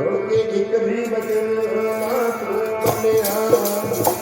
ਸੁਣ ਕੇ ਇੱਕ ਵੀ ਬਚਨ ਨਾ ਸੁਣਿਆ